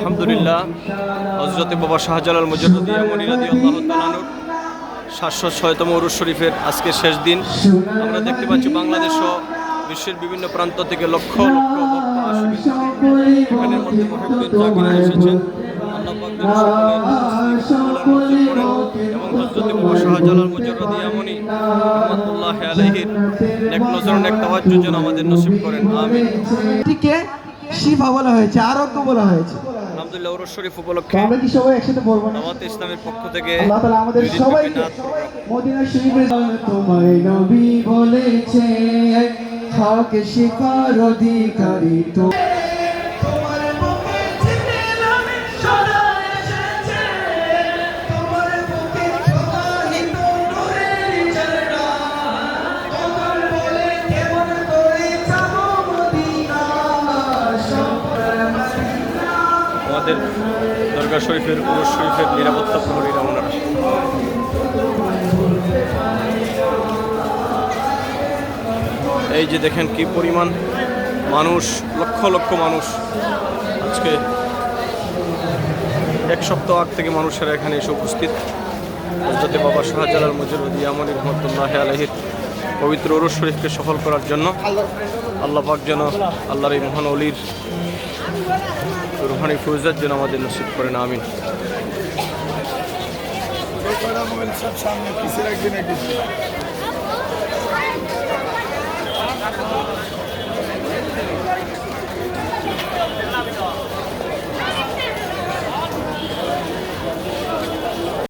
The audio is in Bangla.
আলহামদুলিল্লাহ হজরতে বাবা শাহজালাল মুজরুদ্দিয়া মনিরাদি আল্লাহ তালানুর সাতশো ছয়তম উরুস শরীফের আজকে শেষ দিন। আমরা দেখতে পাচ্ছি বাংলাদেশ সহ বিশ্বের বিভিন্ন প্রান্ত থেকে লক্ষ মধ্যে এসেছেন। এবং শাহজালাল নেক নজর আমাদের নসিব করেন। বলা হয়েছে আরোগ্য বলা হয়েছে। আলহামদুলিল্লাহ ওরস শরীফ উপলক্ষে আমরা কি সবাই একসাথে বলব না জামাত ইসলামের পক্ষ থেকে আল্লাহ তাআলা আমাদের সবাইকে। মদিনা শরীফে তোমায় নবী বলেছে খাকে শিকার অধিকারী তো দরগা শরীফের উরুস শরীফের নিরাপত্তা প্রহরীরা ওনারা এই যে দেখেন কি পরিমাণ মানুষ, লক্ষ লক্ষ মানুষ আজকে এক সপ্তাহ আগ থেকে মানুষেরা এখানে এসে উপস্থিত। হজরতে বাবা শাহজালাল মজরুদ্দি আমরি রহমতুল্লাহ আলহির পবিত্র উরুস শরীফকে সফল করার জন্য আল্লাহ পাক যেন আল্লাহর এই মহান অলির রুহানি ফৌজার জন্য আমাদের নসিব করেন আমিন। সামনে পিছিয়ে রাখবেন একদিন?